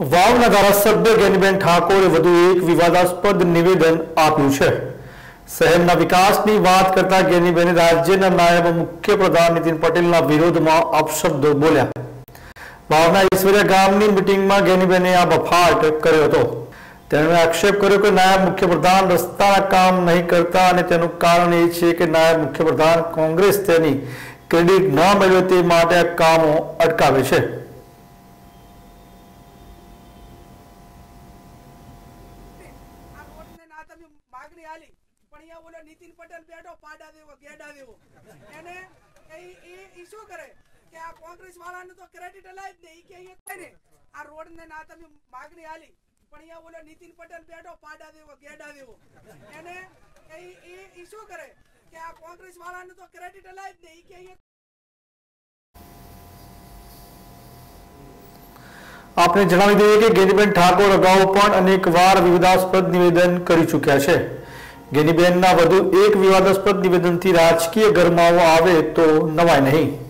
વાવના ધારાસભ્ય જ્ઞાનીબેન ઠાકોરે વધુ એક વિવાદાસ્પદ નિવેદન આપ્યું છે. શહેરના વિકાસની વાત કરતા જ્ઞાનીબેને રાજ્યના નાયબ મુખ્યપ્રધાન નીતિન પટેલના વિરોધમાં અપશબ્દો બોલ્યા. વાવના ઈશ્વરિયા ગામની મિટિંગમાં જ્ઞાનીબેને આ બફાટ કર્યો હતો. તેમણે આક્ષેપ કર્યો કે નાયબ મુખ્યપ્રધાન રસ્તાના કામ નહીં કરતા અને તેનું કારણ એ છે કે નાયબ મુખ્યપ્રધાન કોંગ્રેસ તેની ક્રેડિટ ન મેળવે તે માટે કામો અટકાવે છે આ રોડને ના તમે માગણી આલી. પણ અહીંયા ઓલો નીતિન પટેલ બેઠો, પાડા દેવો, ગેડા દેવો. એને એ શું કરે? કે આ કોંગ્રેસ વાળાને તો ક્રેડિટ અલાય જ ને, ઈ કે અહીંયા ને. આ રોડને ના તમે માગણી આલી. પણ અહીંયા ઓલો નીતિન પટેલ બેઠો, પાડા દેવો, ગેડા દેવો. એને એ શું કરે? કે આ કોંગ્રેસ વાળાને તો ક્રેડિટ અલાય જ ને, ઈ કે અહીંયા આપને જણાવી દઈએ કે ગેનીબેન ઠાકોર અગાઉ પણ અનેક વાર વિવાદાસ્પદ નિવેદન કરી ચૂક્યા છે. ગેનીબેનના વધુ એક વિવાદાસ્પદ નિવેદનથી રાજકીય ગરમાવો આવે તો નવાય નહીં.